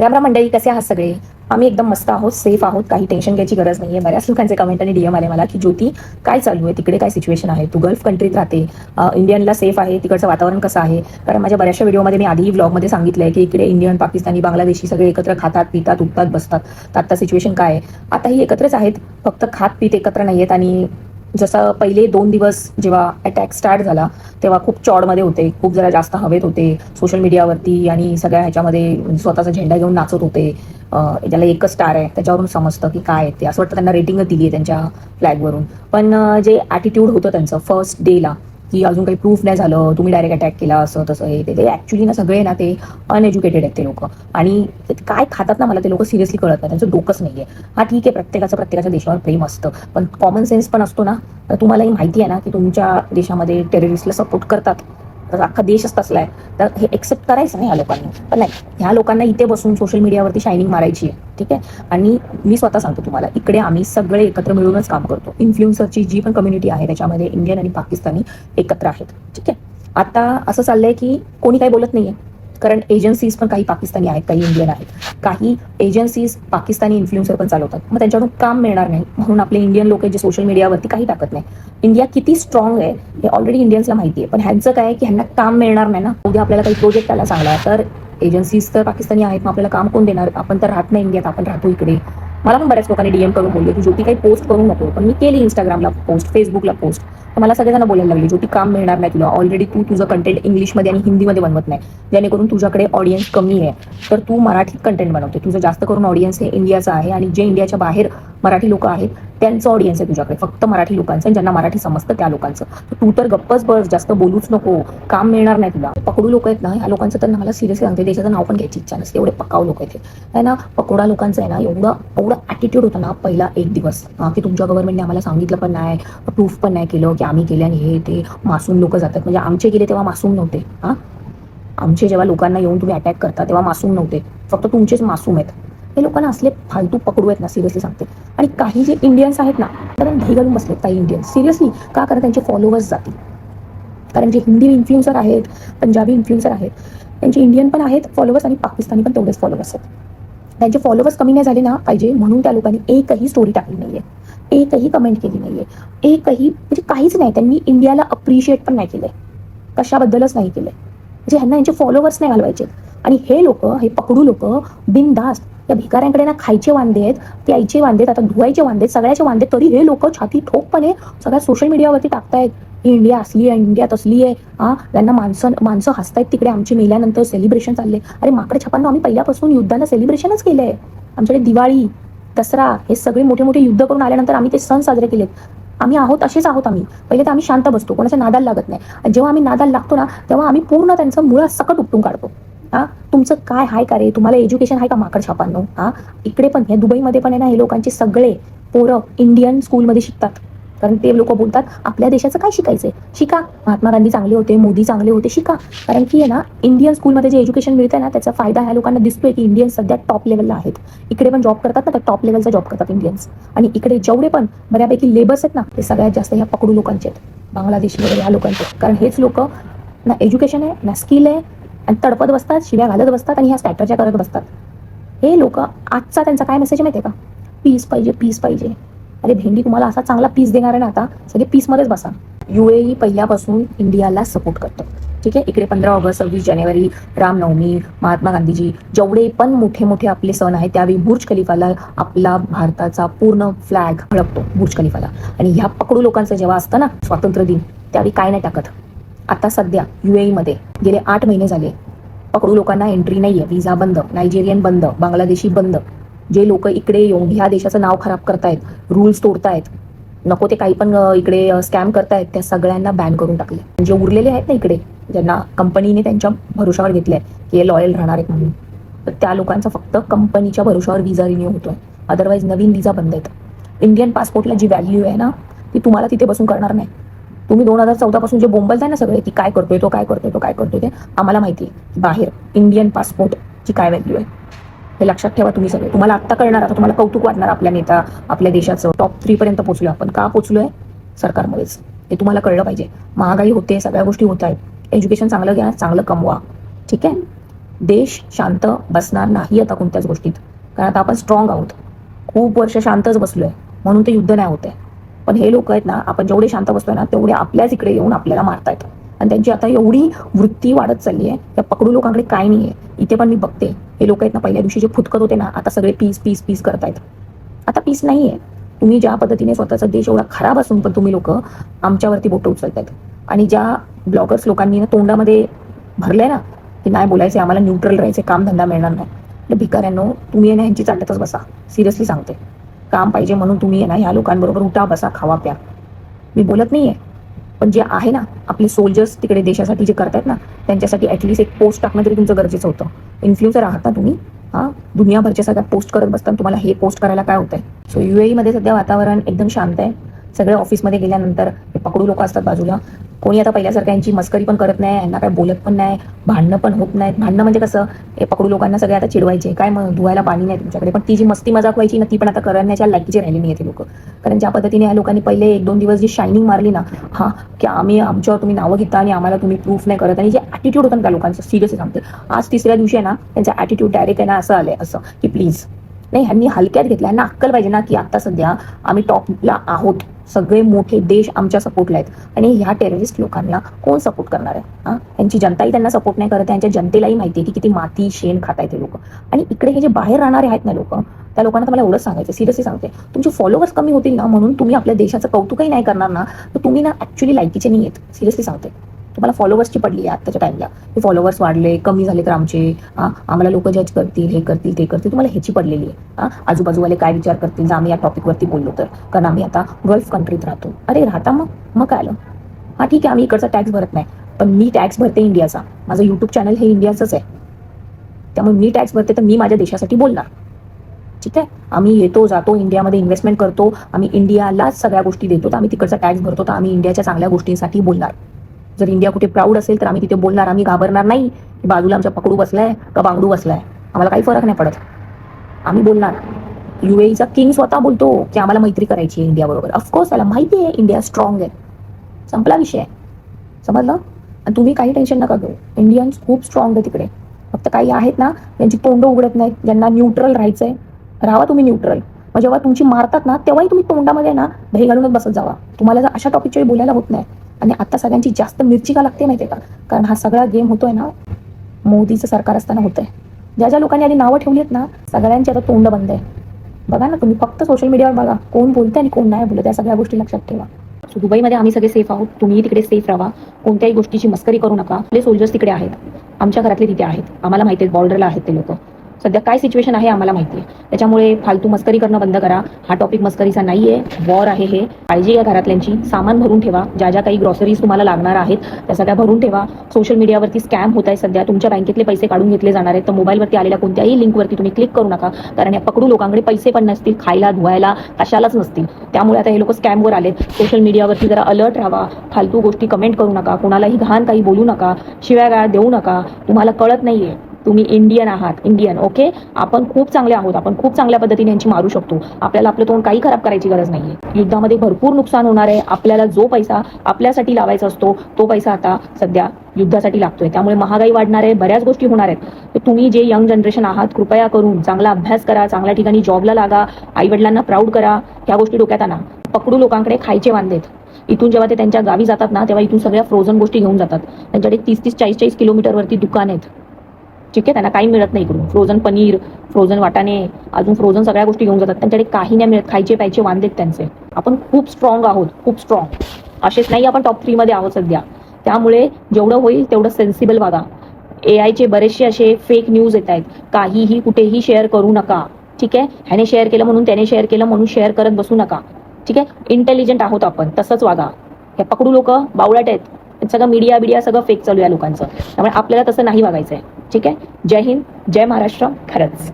राम राम मंडळी कसे आहात सगळे? आम्ही एकदम मस्त आहोत सेफ आहोत काही टेन्शन घ्यायची गरज नाहीये. बऱ्याच लोकांचे कमेंट आणि डीएम आले मला की ज्योती काय चालू आहे? तिकडे काय सिच्युएशन आहे? तू गल्फ कंट्रीत राहते. इंडियनला सेफ आहे तिकडचं वातावरण कसं आहे? कारण माझ्या बऱ्याचशा व्हिडिओमध्ये मी आधीही ब्लॉगमध्ये सांगितलंय की इकडे इंडियन पाकिस्तानी बांगलादेशी सगळे एकत्र खातात पितात उठतात बसतात. तर आता सिच्युएशन काय आहे? आता ही एकत्रच आहेत फक्त खात पीत एकत्र नाही आहेत आणि जसं पहिले दोन दिवस जेव्हा अटॅक स्टार्ट झाला तेव्हा खूप चॉडमध्ये होते खूप जरा जास्त हवेत होते सोशल मीडियावरती आणि सगळ्या ह्याच्यामध्ये स्वतःचा झेंडा घेऊन नाचत होते. ज्याला एकच स्टार आहे त्याच्यावरून समजतं की काय आहे ते. असं वाटतं त्यांना रेटिंगच दिली आहे त्यांच्या फ्लॅगवरून पण जे ॲटिट्यूड होतं त्यांचं फर्स्ट डेला की अजून काही प्रूफ नाही झालं तुम्ही डायरेक्ट अटॅक केला असं तसं हे ते- ऍक्च्युली ना सगळे ना ते अनएज्युकेटेड आहेत ते लोक. आणि ते काय खातात ना मला ते लोक सिरियसली कळत नाही. त्यांचं डोकंच नाहीये. हा ठीक आहे प्रत्येकाचं प्रत्येकाच्या देशावर प्रेम असतं. पण कॉमन सेन्स पण असतो ना. तर तुम्हालाही माहिती आहे ना की तुमच्या देशामध्ये टेररिस्टला सपोर्ट करतात. तर अख्खा देशच तसला आहे तर हे एक्सेप्ट करायचं नाही या लोकांनी. पण नाही ह्या लोकांना इथे बसून सोशल मीडियावरती शायनिंग मारायची आहे ठीक आहे? आणि मी स्वतः सांगतो तुम्हाला इकडे आम्ही सगळे एकत्र मिळूनच काम करतो. इन्फ्लुएन्सरची जी पण कम्युनिटी आहे त्याच्यामध्ये इंडियन आणि पाकिस्तानी एकत्र आहेत ठीक आहे? आता असं चाललंय की कोणी काही बोलत नाहीये. कारण एजन्सीज पण काही पाकिस्तानी आहेत काही इंडियन आहेत. काही एजन्सीज पाकिस्तानी इन्फ्लुएन्सर पण चालवतात. मग त्यांच्याकडून काम मिळणार नाही. म्हणून आपले इंडियन लोक जे सोशल मीडियावरती काही टाकत नाही. इंडिया किती स्ट्रॉंग आहे हे ऑलरेडी इंडियन्सला माहिती आहे. पण ह्यांचं काय की ह्यांना काम मिळणार नाही ना. उद्या आपल्याला काही प्रोजेक्ट आला चांगला तर एजन्सीज तर पाकिस्तानी आहेत मग आपल्याला काम कोण देणार? आपण तर राहत नाही इंडियात आपण राहतो इकडे. मला पण बऱ्याच लोकांनी डीएम करून बोलले की ज्योती काही पोस्ट करू नको. पण मी केली इंस्टाग्रामला पोस्ट फेसबुकला पोस्ट मला सगळेजण बोलायला लागले ज्योती काम मिळणार नाही तुला. ऑलरेडी तू तुझं कंटेंट इंग्लिशमध्ये आणि हिंदीमध्ये बनवत नाही. जेणेकरून तुझ्याकडे ऑडियन्स कमी आहे. तर तू मराठीत कंटेंट बनवते. तुझं जास्त करून ऑडियन्स हे इंडियाचं आहे आणि जे इंडियाच्या बाहेर मराठी लोक आहेत त्यांचं ऑडियन्स आहे तुझ्याकडे. फक्त मराठी लोकांचं आणि ज्यांना मराठी समजतं त्या लोकांचं. तू तर गप्पच बस जास्त बोलूच नको. काम मिळणार नाही तुला. पकडू लोक आहेत ना ह्या लोकांचं तर मला सिरियसली सांगते त्याच्याचं नाव पण घ्यायची इच्छा नसते. एवढे पकाव लोक आहेत आहे ना? पकोडा लोकांचं आहे ना एवढं एवढं ॲटिट्यूड होतं ना पहिला एक दिवस. की तुमच्या गव्हर्नमेंटने आम्हाला सांगितलं पण नाही प्रूफ पण नाही केलं की आम्ही केल्याने हे ते मासूम लोक जातात. म्हणजे आमचे गेले तेव्हा मासूम नव्हते. हा? आमचे जेव्हा लोकांना येऊन तुम्ही अटॅक करता तेव्हा मासूम नव्हते. फक्त तुमचेच मासूम आहेत. हे लोकांना असले फालतू पकडू आहेत ना सिरियसली सांगते. आणि काही जे इंडियन्स आहेत ना कारण दही घालून बसलेत काही इंडियन्स सिरियसली का कारण त्यांचे फॉलोअर्स जातील? कारण जे हिंदी इन्फ्लुएन्सर आहेत पंजाबी इन्फ्लुएन्सर आहेत त्यांचे इंडियन पण आहेत फॉलोअर्स आणि पाकिस्तानी पण तेवढेच फॉलोअर्स आहेत. त्यांचे फॉलोअर्स कमी नाही झाले ना पाहिजे म्हणून त्या लोकांनी एकही स्टोरी टाकली नाहीये. एकही कमेंट केली नाहीये. एकही म्हणजे काहीच नाही त्यांनी इंडियाला अप्रिशिएट पण नाही केलंय. कशाबद्दलच नाही केलंय. म्हणजे ह्यांना यांचे फॉलोअर्स नाही घालवायचे आणि हे लोक हे पकडू लोक बिनधास्त या भिकाऱ्यांकडे ना खायचे वांदे आहेत प्यायचे वांदे आहेत आता धुवायचे वांदे आहेत सगळ्याचे वांदे आहेत. तरी हे लोक छाती ठोकपणे सगळ्या सोशल मीडियावरती टाकतायत. ही इंडिया असली आहे इंडिया तसली आहे. हा त्यांना माणसं माणसं हसतायत तिकडे आमची मेल्यानंतर सेलिब्रेशन चालले. अरे माकडे छापांना आम्ही पहिल्यापासून युद्धाला सेलिब्रेशनच केलंय. आमच्याकडे दिवाळी दसरा हे सगळे मोठे मोठे युद्ध करून आल्यानंतर आम्ही ते सण साजरे केलेत. आम्ही आहोत असेच आहोत आम्ही. पहिले तर आम्ही शांत बसतो कोणाच्या नादाला लागत नाही. आणि जेव्हा आम्ही नादाला लागतो ना तेव्हा आम्ही पूर्ण त्यांचं मुळ सकट उपटून काढतो. हा? तुमचं काय हाय का रे? तुम्हाला एज्युकेशन आहे का माकड छापांनो? हा? इकडे पण हे दुबईमध्ये पण आहे ना हे लोकांचे सगळे पोरं इंडियन स्कूलमध्ये शिकतात. कारण ते लोक बोलतात आपल्या देशाचं काय शिकायचंय? शिका. महात्मा गांधी चांगले होते मोदी चांगले होते शिका. कारण की आहे ना इंडियन स्कूलमध्ये जे एज्युकेशन मिळतंय ना त्याचा फायदा ह्या लोकांना दिसतोय की इंडियन सध्या टॉप लेवलला आहेत. इकडे पण जॉब करतात ना तर टॉप लेवलचा जॉब करतात इंडियन्स आणि इकडे जेवढे पण बऱ्यापैकी लेबर्स आहेत ना ते सगळ्यात जास्त ह्या पकडू लोकांचे आहेत. बांगलादेश वगैरे ह्या लोकांचे कारण हेच लोक ना एज्युकेशन आहे ना स्किल आहे आणि तडपत बसतात शिव्या घालत बसतात आणि ह्या स्ट्रॅटर्ज्या करत बसतात. हे लोक आजचा त्यांचा काय मेसेज माहिती आहे का? पीस पाहिजे पीस पाहिजे. अरे भेंडी तुम्हाला असा चांगला पीस देणार आहे ना आता सगळे पीसमध्येच बसा. युएई पहिल्यापासून इंडियाला सपोर्ट करतं. ठीक आहे? इकडे पंधरा ऑगस्ट सव्वीस जानेवारी रामनवमी महात्मा गांधीजी जेवढे पण मोठे मोठे आपले सण आहेत त्यावेळी बुर्ज खलिफाला आपला भारताचा पूर्ण फ्लॅग हळपतो बुर्ज खलिफाला. आणि ह्या पकडू लोकांचं जेव्हा असतं ना स्वातंत्र्य दिन त्यावेळी काय नाही टाकत. आता सध्या युएई मध्ये गेले आठ महिने झाले. पकडू लोकांना एंट्री नाहीये व्हिसा बंद नायजेरियन बंद बांगलादेशी बंद. जे लोक इकडे येऊन ह्या देशाचं नाव खराब करतायत रूल्स तोडतायत नको ते काही पण इकडे स्कॅम करतायत त्या सगळ्यांना बॅन करून टाकले. जे उरलेले आहेत ना इकडे ज्यांना कंपनीने त्यांच्या भरोशावर घेतले की हे लॉयल राहणार आहेत म्हणून. तर त्या लोकांचा फक्त कंपनीच्या भरोशावर विजा रिन्यू होतोय. अदरवाईज नवीन व्हिसा बंद आहेत. इंडियन पासपोर्टला जी व्हॅल्यू आहे ना ती तुम्हाला तिथे बसून करणार नाही. तुम्ही दोन हजार चौदा पासून जे बोंबलताय ना सगळे की काय करतोय तो काय करतोय तो काय करतोय ते आम्हाला माहिती आहे. बाहेर इंडियन पासपोर्ट ची काय व्हॅल्यू आहे? हे लक्षात ठेवा तुम्ही सगळे. तुम्हाला आत्ता कळणार आता तुम्हाला कौतुक वाटणार आपल्या नेता आपल्या देशाचं. टॉप थ्री पर्यंत पोहोचलो आपण. का पोहोचलोय? सरकारमुळेच. हे तुम्हाला कळलं पाहिजे. महागाई होते सगळ्या गोष्टी होत आहेत. एज्युकेशन चांगलं घ्या चांगलं कमवा. ठीक आहे? देश शांत बसणार नाही आता कोणत्याच गोष्टीत. कारण आता आपण स्ट्रॉंग आहोत. खूप वर्ष शांतच बसलोय. म्हणून ते युद्ध नाही होत आहे. पण हे लोक आहेत ना आपण जेवढे शांत बसतोय ना तेवढे आपल्याच इकडे येऊन आपल्याला मारतायत. आणि त्यांची आता एवढी वृत्ती वाढत चालली आहे त्या पकडू लोकांकडे काय नाही आहे इथे पण मी बघते हे लोक आहेत ना पहिल्या दिवशी जे फुटकत होते ना आता सगळे पीस पीस पीस करतायत. आता पीस नाही आहे तुम्ही ज्या पद्धतीने स्वतःचा देश एवढा खराब असून पण तुम्ही लोक आमच्यावरती बोटं उचलतायत. आणि ज्या ब्लॉगर्स लोकांनी ना तोंडामध्ये भरलंय ना की नाही बोलायचे आम्हाला न्यूट्रल राहायचे काम धंदा मिळणार नाही. तर भिकाऱ्यांनो तुम्ही ना ह्यांची चाटतच बसा. सिरियसली सांगते. काम पाहिजे म्हणून तुम्ही ना ह्या लोकांबरोबर उठा बसा खावा प्या. मी बोलत नाहीये. पण जे आहे ना आपले सोल्जर्स तिकडे देशासाठी जे करतात ना त्यांच्यासाठी ऍटलिस्ट एक पोस्ट टाकणं तरी तुमचं गरजेचं होतं. इन्फ्लुएन्सर आहात ना तुम्ही? हा? दुनियाभरच्या सगळ्या पोस्ट करत बसताना तुम्हाला हे पोस्ट करायला काय होतंय? सो यू मध्ये सध्या वातावरण एकदम शांत आहे. सगळे ऑफिसमध्ये गेल्यानंतर पकडू लोक असतात बाजूला. कोणी आता पहिल्यासारखं यांची मस्करी पण करत नाही यांना काय बोलत पण नाही भांडणं पण होत नाहीत. भांडणं म्हणजे कसं हे पकडू लोकांना सगळे आता चिडवायचे. काय मग धुवायला पाणी नाही तुमच्याकडे. पण ती जी मस्ती मजाक व्हायची ना ती पण आता करण्याच्या लायकीची राहिली नाही ते लोक. कारण ज्या पद्धतीने या लोकांनी पहिले एक दोन दिवस जी शायनिंग मारली ना हा की आम्ही आमच्यावर तुम्ही नावं घेता आणि आम्हाला तुम्ही प्रूफ नाही करत. आणि जे ॲटिट्यूड होतं त्या लोकांचं सिरियसली सांगते. आज तिसऱ्या दिवशी आहे ना त्यांचा ॲटिट्यूड डायरेक्ट आहे ना असं आलंय असं की प्लीज नाही ह्यांनी हलक्यात घेतल्या. ह्यांना अक्कल पाहिजे ना की आता सध्या आम्ही टॉपला आहोत. सगळे मोठे देश आमच्या सपोर्टला आहेत. आणि ह्या टेररिस्ट लोकांना कोण सपोर्ट करणार आहे? हा? जनताही त्यांना सपोर्ट नाही करत त्यांच्या जनतेलाही माहिती आहे की किती माती शेण खाताय ते लोक. आणि इकडे हे जे बाहेर राहणारे आहेत ना लोक त्या लोकांना मला एवढंच सांगायचं सिरियसली सांगते. तुमचे फॉलोअर्स कमी होतील ना म्हणून तुम्ही आपल्या देशाचं कौतुकही नाही करणार ना तर तुम्ही ना ऍक्च्युली लायकीचे नाही आहेत. सिरियसली सांगते. तुम्हाला फॉलोअर्सची पडली आहे आत्ताच्या टाइमला हे फॉलोअर्स वाढले कमी झाले तर आमचे आम्हाला लोक जज करतील हे करतील ते करतील. तुम्हाला ह्याची पडलेली आहे. आजूबाजूवाले काय विचार करतील? जर आम्ही या टॉपिकवरती बोललो तर. कारण आम्ही आता गल्फ कंट्रीत राहतो. अरे राहता मग? मग काय आलं? हा ठीक आहे आम्ही इकडचा टॅक्स भरत नाही. पण मी टॅक्स भरते इंडियाचा. माझं युट्यूब चॅनल हे इंडियाचंच आहे. त्यामुळे मी टॅक्स भरते तर मी माझ्या देशासाठी बोलणार. ठीक आहे? आम्ही येतो जातो इंडियामध्ये इन्व्हेस्टमेंट करतो. आम्ही इंडियालाच सगळ्या गोष्टी देतो. तर आम्ही तिकडचा टॅक्स भरतो. तर आम्ही इंडियाच्या चांगल्या गोष्टींसाठी बोलणार. जर इंडिया कुठे प्राऊड असेल तर आम्ही तिथे बोलणार. आम्ही घाबरणार नाही की बाजूला आमच्या पकडू बसलाय का बांगडू बसलाय. आम्हाला काही फरक नाही पडत. आम्ही बोलणार. युएईचा किंग स्वतः बोलतो की आम्हाला मैत्री करायची आहे इंडिया बरोबर. ऑफकोर्स त्याला माहिती आहे इंडिया स्ट्रॉंग आहे. संपला विषय. समजलं? आणि तुम्ही काही टेन्शन नका घेऊ. इंडियन्स खूप स्ट्रॉंग आहे तिकडे फक्त काही आहेत ना त्यांची तोंड उघडत नाहीत ज्यांना न्यूट्रल राहायचंय. राहा तुम्ही न्यूट्रल मग जेव्हा तुमची मारतात ना तेव्हाही तुम्ही तोंडामध्ये ना दही घालूनच बसत जावा. तुम्हाला जर अशा टॉपिकच्या बोलायला होत नाही आणि आता सगळ्यांची जास्त मिरची का लागते आहे का? कारण हा सगळा गेम होतोय ना मोदीचं सरकार असताना होतंय. ज्या ज्या लोकांनी आधी नावं ठेवली आहेत ना सगळ्यांची आता तोंड बंद आहे. बघा ना तुम्ही फक्त सोशल मीडियावर बघा कोण बोलतंय आणि कोण नाही बोलत या सगळ्या गोष्टी लक्षात ठेवा. सो दुबईमध्ये आम्ही सगळे सेफ आहोत तुम्ही तिकडे सेफ राहा. कोणत्याही गोष्टीची मस्करी करू नका. आपले सोल्जर्स तिकडे आहेत. आमच्या घरातले तिथे आहेत. आम्हाला माहिती आहे बॉर्डरला आहेत ते लोक. सध्या काय सिच्युएशन आहे आम्हाला माहिती आहे. त्याच्यामुळे फालतू मस्करी करणं बंद करा. हा टॉपिक मस्करीचा नाही आहे वॉर आहे हे. काळजी घ्या घरातल्यांची. सामान भरून ठेवा. ज्या ज्या काही ग्रॉसरीज तुम्हाला लागणार आहेत त्या सगळ्या भरून ठेवा. सोशल मीडियावरती स्कॅम होत आहे सध्या. तुमच्या बँकेतले पैसे काढून घेतले जाणार आहेत. तर मोबाईलवरती आलेल्या कोणत्याही लिंकवरती तुम्ही क्लिक करू नका. कारण या पकडू लोकांकडे पैसे पण नसतील. खायला धुवायला कशालाच नसतील. त्यामुळे आता हे लोक स्कॅमवर आलेत. सोशल मीडियावरती जरा अलर्ट राहा. फालतू गोष्टी कमेंट करू नका. कोणालाही घाण काही बोलू नका. शिव्या देऊ नका. तुम्हाला कळत नाहीये. तुम्ही इंडियन आहात इंडियन ओके आपण खूप चांगले आहोत आपण खूप चांगल्या पद्धतीने यांची मारू शकतो. आपल्याला आपलं तोंड काही खराब करायची गरज नाहीये. युद्धामध्ये भरपूर नुकसान होणार आहे. आपल्याला जो पैसा आपल्यासाठी लावायचा असतो तो पैसा आता सध्या युद्धासाठी लागतोय. त्यामुळे महागाई वाढणार आहे बऱ्याच गोष्टी होणार आहेत. तर तुम्ही जे यंग जनरेशन आहात कृपया करून चांगला अभ्यास करा चांगल्या ठिकाणी जॉबला लागा आई वडिलांना प्राऊड करा. ह्या गोष्टी डोक्यात आणा. पकडू लोकांकडे खायचे वांदेत. इथून जेव्हा ते त्यांच्या गावी जातात ना तेव्हा इथून सगळ्या फ्रोझन गोष्टी घेऊन जातात. त्यांच्याकडे तीस तीस चाळीस चाळीस किलोमीटरवरती दुकान आहेत. ठीक आहे? त्यांना काही मिळत नाही इकडून. फ्रोझन पनीर फ्रोझन वाटाणे अजून फ्रोझन सगळ्या गोष्टी घेऊन जातात. त्यांच्याकडे काही नाही मिळत. खायचे प्यायचे वांदेत त्यांचे. आपण खूप स्ट्रॉंग आहोत. खूप स्ट्रॉंग असेच नाही आपण टॉप थ्रीमध्ये आहोत सध्या. त्यामुळे जेवढं होईल तेवढं सेन्सिबल वागा ए आयचे बरेचसे असे फेक न्यूज येत आहेत. काहीही कुठेही शेअर करू नका. ठीक आहे? ह्याने शेअर केलं म्हणून त्याने शेअर केलं म्हणून शेअर करत बसू नका. ठीक आहे? इंटेलिजंट आहोत आपण. तसंच वागा. हे पकडू लोक. बावळट आहेत. सगळं मीडिया बिडिया सगळं फेक चालू आहे लोकांचं. त्यामुळे आपल्याला तसं नाही वागायचं आहे ठीक आहे? जय हिंद जय महाराष्ट्र खरंच.